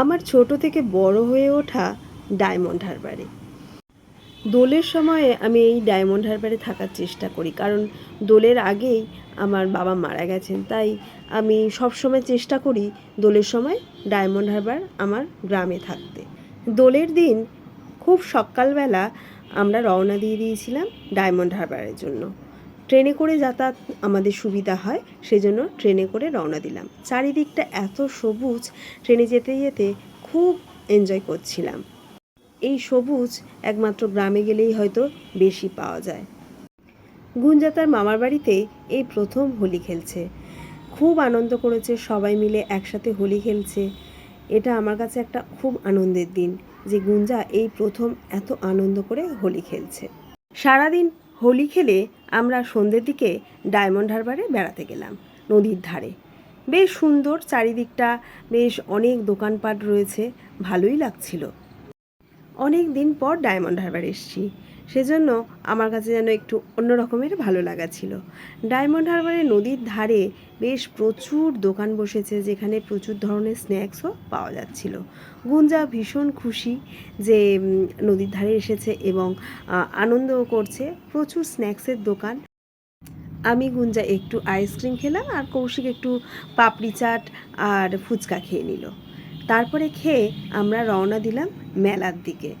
আমার ছোট থেকে বড় হয়ে ওঠা ডায়মন্ড হারবারে। দোলের সময়ে আমি এই ডায়মন্ড হারবারে থাকার চেষ্টা করি, কারণ দোলের আগেই আমার বাবা মারা গেছেন। তাই আমি সব সময় চেষ্টা করি দোলের সময় ডায়মন্ড হারবার আমার গ্রামে থাকতে। দোলের দিন খুব সকালবেলা আমরা রওনা দিয়ে দিয়েছিলাম ডায়মন্ড হারবারের জন্য। ট্রেনে করে যাতায়াত আমাদের সুবিধা হয়, সেজন্য ট্রেনে করে রওনা দিলাম। চারিদিকটা এত সবুজ, ট্রেনে যেতে যেতে খুব এনজয় করছিলাম। এই সবুজ একমাত্র গ্রামে গেলেই হয়তো বেশি পাওয়া যায়। গুঞ্জা তার মামার বাড়িতে এই প্রথম হোলি খেলছে। খুব আনন্দ করেছে, সবাই মিলে একসাথে হোলি খেলছে। এটা আমার কাছে একটা খুব আনন্দের দিন যে গুঞ্জা এই প্রথম এত আনন্দ করে হোলি খেলছে। সারাদিন হোলি খেলে আমরা সন্ধ্যের দিকে ডায়মন্ড হারবারে বেড়াতে গেলাম নদীর ধারে। বেশ সুন্দর চারিদিকটা, বেশ অনেক দোকানপাট রয়েছে, ভালোই লাগছিল। অনেক দিন পর ডায়মন্ড হারবার এসেছি। সেজন্য আমার কাছে যেন একটু অন্য রকমের ভালো লাগা ছিল। ডায়মন্ড হারবারে নদীর ধারে বেশ প্রচুর দোকান বসেছে যেখানে প্রচুর ধরনের স্ন্যাক্সও পাওয়া যাচ্ছিল। গুঞ্জা ভীষণ খুশি যে নদীর ধারে এসেছে এবং আনন্দও করছে। প্রচুর স্ন্যাক্সের দোকান। আমি গুঞ্জা একটু আইসক্রিম খেলাম আর কৌশিক একটু পাপড়ি চাট আর ফুচকা খেয়ে নিল। তারপরে খেয়ে আমরা রওনা দিলাম মেলার দিকে।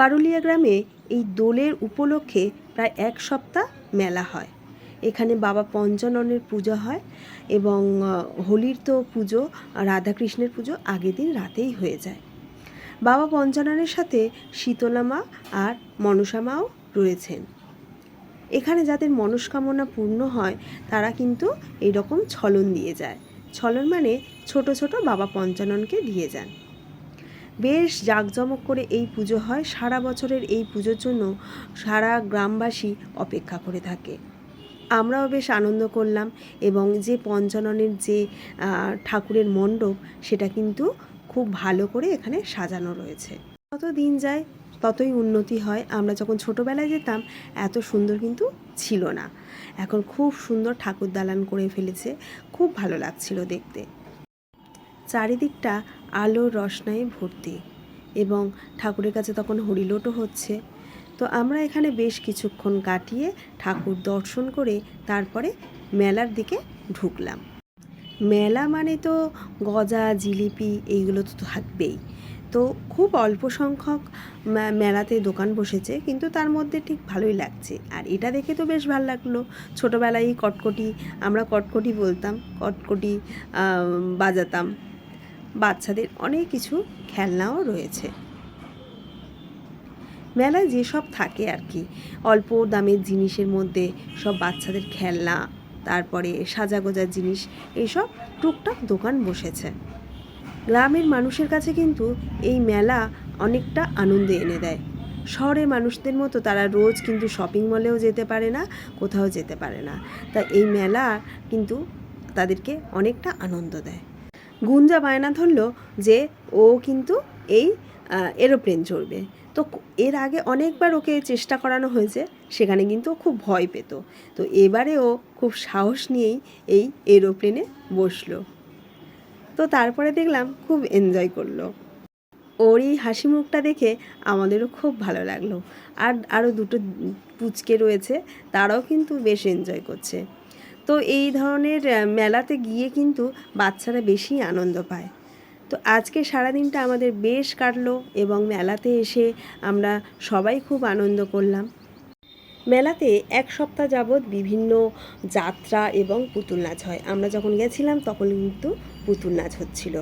পারুলিয়া গ্রামে এই দোলের উপলক্ষে প্রায় এক সপ্তাহ মেলা হয়। এখানে বাবা পঞ্চাননের পুজো হয় এবং হোলির তো পুজো, রাধাকৃষ্ণের পুজো আগের দিন রাতেই হয়ে যায়। বাবা পঞ্চাননের সাথে শীতলা মা আর মনসা মাও রয়েছেন। এখানে যাদের মনস্কামনা পূর্ণ হয়, তারা কিন্তু এই রকম ছলন দিয়ে যায়। ছলন মানে ছোট ছোট বাবা পঞ্চাননকে দিয়ে যান। বেশ জাঁকজমক করে এই পুজো হয়। সারা বছরের এই পুজোর জন্য সারা গ্রামবাসী অপেক্ষা করে থাকে। আমরাও বেশ আনন্দ করলাম এবং যে পঞ্চাননের যে ঠাকুরের মণ্ডপ, সেটা কিন্তু খুব ভালো করে এখানে সাজানো রয়েছে। যত দিন যায়, ততই উন্নতি হয়। আমরা যখন ছোটোবেলায় যেতাম, এত সুন্দর কিন্তু ছিল না। এখন খুব সুন্দর ঠাকুর দালান করে ফেলেছে। খুব ভালো লাগছিল দেখতে। চারিদিকটা আলোর রসনায় ভর্তি এবং ঠাকুরের কাছে তখন হরিলোটও হচ্ছে। তো আমরা এখানে বেশ কিছুক্ষণ কাটিয়ে ঠাকুর দর্শন করে তারপরে মেলার দিকে ঢুকলাম। মেলা মানে তো গজা, জিলিপি এইগুলো তো থাকবেই। তো খুব অল্প সংখ্যক মেলাতে দোকান বসেছে কিন্তু তার মধ্যে ঠিক ভালোই লাগছে। আর এটা দেখে তো বেশ ভালো লাগল। ছোটোবেলায় কটকটি, আমরা কটকটি বলতাম, কটকটি বাজাতাম। বাচ্চাদের অনেক কিছু খেলনাও রয়েছে। মেলায় যেসব থাকে আর কি, অল্প দামের জিনিসের মধ্যে সব বাচ্চাদের খেলনা, তারপরে সাজাগোজার জিনিস, এইসব টুকটাক দোকান বসেছে। গ্রামের মানুষের কাছে কিন্তু এই মেলা অনেকটা আনন্দ এনে দেয়। শহরের মানুষদের মতো তারা রোজ কিন্তু শপিং মলেও যেতে পারে না, কোথাও যেতে পারে না। তা এই মেলা কিন্তু তাদেরকে অনেকটা আনন্দ দেয়। গুঞ্জা বায়না ধরলো যে ও কিন্তু এই এরোপ্লেন চড়বে। তো এর আগে অনেকবার ওকে চেষ্টা করানো হয়েছে, সেখানে কিন্তু খুব ভয় পেত। তো এবারে ও খুব সাহস নিয়েই এই এরোপ্লেনে বসল। তো তারপরে দেখলাম খুব এনজয় করল। ওর এই হাসি মুখটা দেখে আমাদেরও খুব ভালো লাগল। আর আরও দুটো পুচকে রয়েছে, তারাও কিন্তু বেশ এনজয় করছে। তো এই ধরনের মেলাতে গিয়ে কিন্তু বাচ্চারা বেশি আনন্দ পায়। তো আজকে সারাদিনটা আমাদের বেশ কাটলো এবং মেলাতে এসে আমরা সবাই খুব আনন্দ করলাম। মেলাতে এক সপ্তাহ যাবৎ বিভিন্ন যাত্রা এবং পুতুল নাচ হয়। আমরা যখন গেছিলাম তখন কিন্তু পুতুল নাচ হচ্ছিল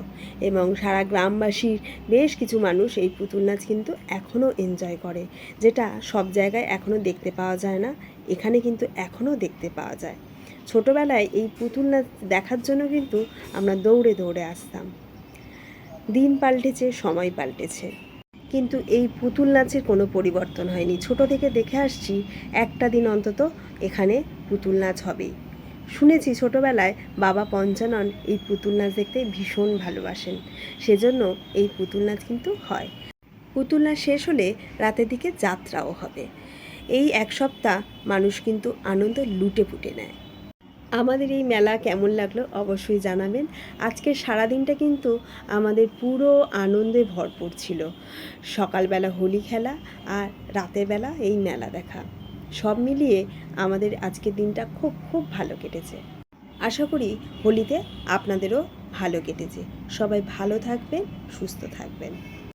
এবং সারা গ্রামবাসীর বেশ কিছু মানুষ এই পুতুল নাচ কিন্তু এখনও এনজয় করে, যেটা সব জায়গায় এখনও দেখতে পাওয়া যায় না। এখানে কিন্তু এখনও দেখতে পাওয়া যায়। ছোটোবেলায় এই পুতুল নাচ দেখার জন্য কিন্তু আমরা দৌড়ে দৌড়ে আসতাম। দিন পাল্টেছে, সময় পাল্টেছে। কিন্তু এই পুতুল নাচের কোনো পরিবর্তন হয়নি। ছোট থেকে দেখে আসছি, একটা দিন অন্তত এখানে পুতুল নাচ হবেই শুনেছি ছোটবেলায় বাবা পঞ্চানন এই পুতুল নাচ দেখতে ভীষণ ভালোবাসেন। সেজন্য এই পুতুল নাচ কিন্তু হয়। পুতুল নাচ শেষ হলে রাতের দিকে যাত্রাও হবে। এই এক সপ্তাহ মানুষ কিন্তু আনন্দ লুটে পুটে নেয়। আমাদের এই মেলা কেমন লাগল অবশ্যই জানাবেন। আজকের সারাদিনটা কিন্তু আমাদের পুরো আনন্দে ভরপুর ছিল। সকালবেলা হোলি খেলা আর রাতের বেলা এই মেলা দেখা। সব মিলিয়ে আমাদের আজকের দিনটা খুব খুব ভালো কেটেছে। আশা করি হোলিতে আপনাদেরও ভালো কেটেছে। সবাই ভালো থাকবেন, সুস্থ থাকবেন।